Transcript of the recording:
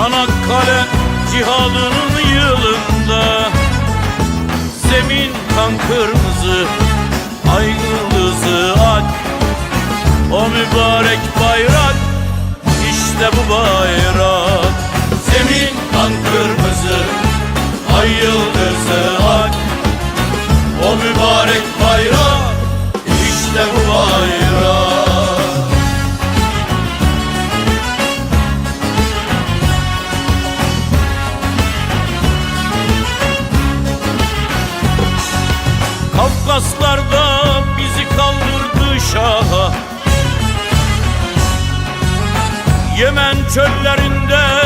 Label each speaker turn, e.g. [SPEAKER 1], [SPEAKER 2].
[SPEAKER 1] Çanakkale cihadının yılında. Zemin kan kırmızı Ay yıldızı ak O mübarek bayrak işte bu bayrak. Zemin kan kırmızı Ay yıldızı ak O mübarek Kafkaslarda bizi kaldırdı şaha. Yemen çöllerinde